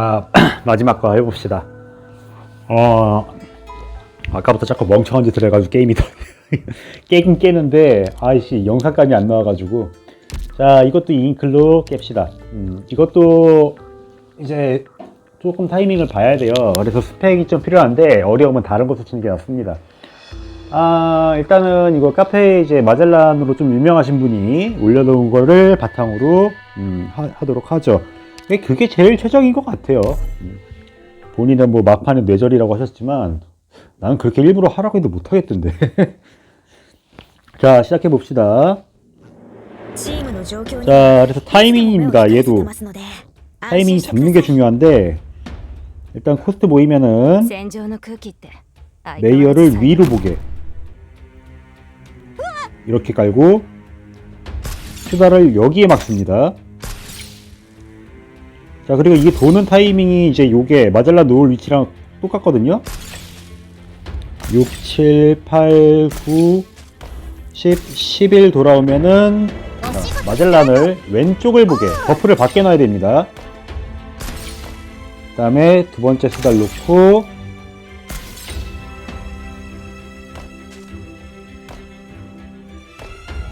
아, 마지막 거 해봅시다. 어, 아까부터 자꾸 멍청한 짓을 해가지고 게임이 더 깨긴 깨는데 아이씨 영상감이 안 나와가지고 자 이것도 2인클로 깹시다. 음, 이것도 이제 조금 타이밍을 봐야 돼요. 그래서 스펙이 좀 필요한데 어려우면 다른 곳을 치는 게 낫습니다. 아 일단은 이거 카페에 이제 마젤란으로 좀 유명하신 분이 올려놓은 거를 바탕으로 음, 하, 도록 하죠. 근데 그게 제일 최적인 것 같아요. 음. 본인은 뭐 막판에 뇌절이라고 하셨지만 나는 그렇게 일부러 하라고 해도 못하겠던데. 자 시작해 봅시다. 자, 그래서 타이밍입니다. 얘도 타이밍 잡는 게 중요한데 일단 코스트 모이면은 레이어를 위로 보게 이렇게 깔고 수다를 여기에 막습니다. 자 그리고 이게 도는 타이밍이 이제 요게 마젤란 놓을 위치랑 똑같거든요. 6, 7, 8, 9, 10, 11 돌아오면은 자, 마젤란을 왼쪽을 보게 버프를 밖에 놔야 됩니다. 그 다음에 두 번째 수달 놓고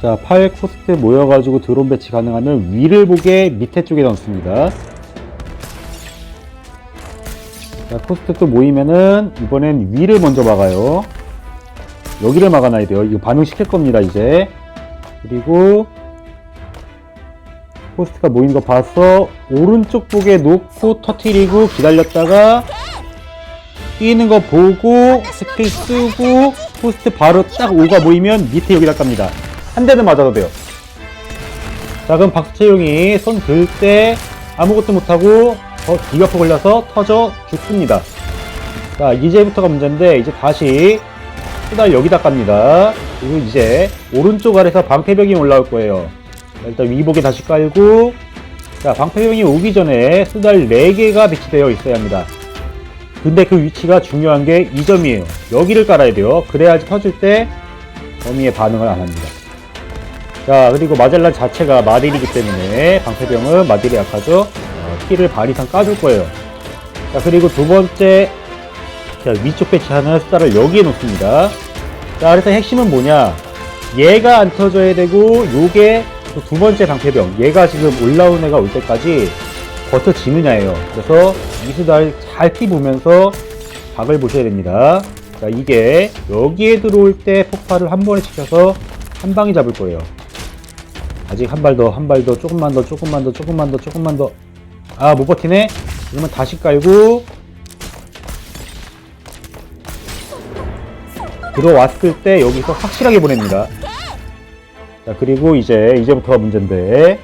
자, 8 코스트 모여가지고 드론 배치 가능하면 위를 보게 밑에 쪽에 넣습니다. 자, 코스트 또 모이면은 이번엔 위를 먼저 막아요. 여기를 막아놔야 돼요. 이거 반응시킬 겁니다, 이제. 그리고 포스트가 모인 거 봐서 오른쪽 보게 놓고 터트리고 기다렸다가 뛰는 거 보고 스킬 쓰고 포스트 바로 딱 5가 모이면 밑에 여기다 깝니다. 한 대는 맞아도 돼요. 자 그럼 박채용이 손 들 때 아무것도 못하고 더 디버프 걸려서 터져 죽습니다. 자 이제부터가 문제인데 이제 다시 수달 여기다 깝니다. 그리고 이제 오른쪽 아래서 방패벽이 올라올 거예요. 자, 일단 위복에 다시 깔고 자 방패병이 오기 전에 수달 4개가 배치되어 있어야 합니다 근데 그 위치가 중요한 게 이 점이에요 여기를 깔아야 돼요 그래야지 터질 때 범위에 반응을 안 합니다 자 그리고 마젤란 자체가 마딜이기 때문에 방패병은 마딜이 약하죠 어, 키를 반 이상 까줄 거예요. 자 그리고 두 번째 자, 위쪽 배치하는 수달을 여기에 놓습니다. 자 그래서 핵심은 뭐냐? 얘가 안 터져야 되고 요게 또두 번째 방패병. 얘가 지금 올라온 애가 올 때까지 버텨지느냐예요. 그래서 이수달 잘 피보면서 각을 보셔야 됩니다. 자 이게 여기에 들어올 때 폭발을 한 번에 시켜서 한 방에 잡을 거예요. 아직 한 발 더 한 발 더 조금만 더 조금만 더 조금만 더 조금만 더 아 못 버티네 그러면 다시 깔고 들어왔을 때 여기서 확실하게 보냅니다 자, 그리고 이제, 이제부터가 문제인데.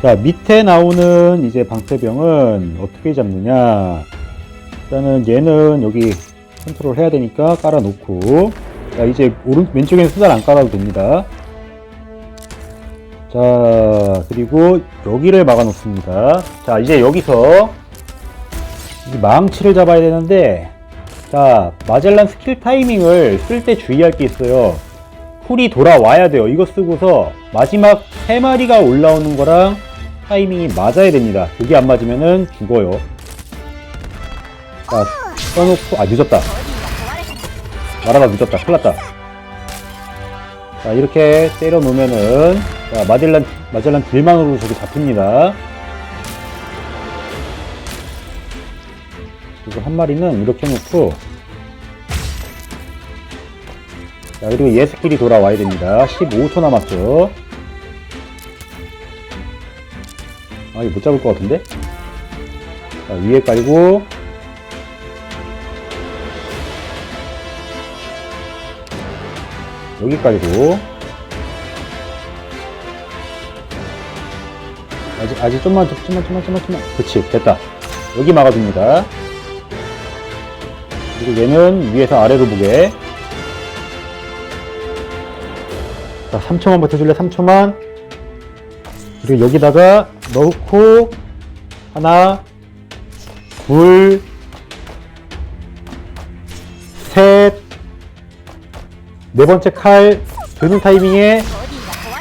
자, 밑에 나오는 이제 방패병은 어떻게 잡느냐. 일단은 얘는 여기 컨트롤 해야 되니까 깔아놓고. 자, 이제 오른, 왼쪽에는 수달 안 깔아도 됩니다. 자, 그리고 여기를 막아 놓습니다. 자, 이제 여기서 이 망치를 잡아야 되는데, 자, 마젤란 스킬 타이밍을 쓸 때 주의할 게 있어요. 쿨이 돌아와야 돼요. 이거 쓰고서 마지막 세 마리가 올라오는 거랑 타이밍이 맞아야 됩니다. 그게 안 맞으면은 죽어요. 자, 써놓고, 아, 늦었다. 말하다 늦었다. 큰일 났다. 자, 이렇게 때려 놓으면은, 자, 마젤란, 마젤란 딜만으로 저기 잡힙니다. 그리고 한 마리는 이렇게 놓고. 자 그리고 얘 스킬이 돌아와야 됩니다. 15초 남았죠. 아 이거 못 잡을 것 같은데? 자 위에 깔고. 여기 깔고 아직 아직 좀만 좀만 좀만 좀만 좀만 그치 됐다 여기 막아줍니다 그리고 얘는 위에서 아래로 보게. 자, 3초만 버텨줄래? 3초만. 그리고 여기다가 넣고, 하나, 둘, 셋, 네 번째 칼 드는 타이밍에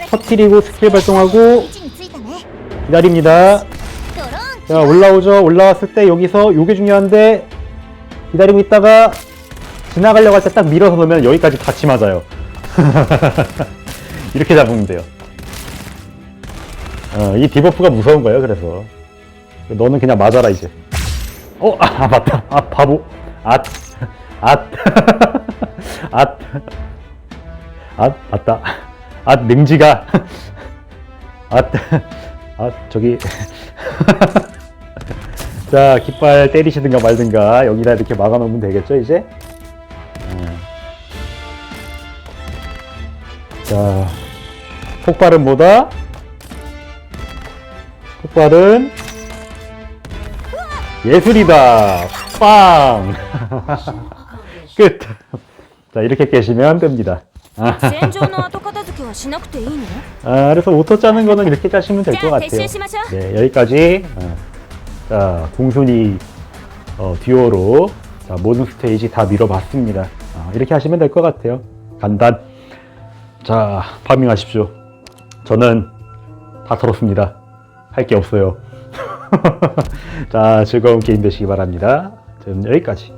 터트리고 스킬 발동하고 기다립니다. 자, 올라오죠. 올라왔을 때 여기서 요게 중요한데 기다리고 있다가 지나가려고 할 때 딱 밀어서 놓으면 여기까지 같이 맞아요. 이렇게 잡으면 돼요. 어, 이 디버프가 무서운 거예요, 그래서. 너는 그냥 맞아라, 이제. 어, 아, 맞다. 아, 바보. 앗. 앗. 앗. 앗, 맞다. 앗, 능지가. 앗. 앗, 저기. 자, 깃발 때리시든가 말든가 여기다 이렇게 막아놓으면 되겠죠, 이제? 음. 자, 폭발은 뭐다? 폭발은 예술이다. 빵. 끝. 자, 이렇게 깨시면 됩니다. 아, 그래서 오토 짜는 거는 이렇게 짜시면 될 것 같아요. 네, 여기까지 아, 자, 공순이 어, 듀오로 자, 모든 스테이지 다 밀어봤습니다. 아, 이렇게 하시면 될 것 같아요. 간단. 자, 파밍하십시오. 저는 다 털었습니다. 할 게 없어요. 자, 즐거운 게임 되시기 바랍니다. 지금 여기까지.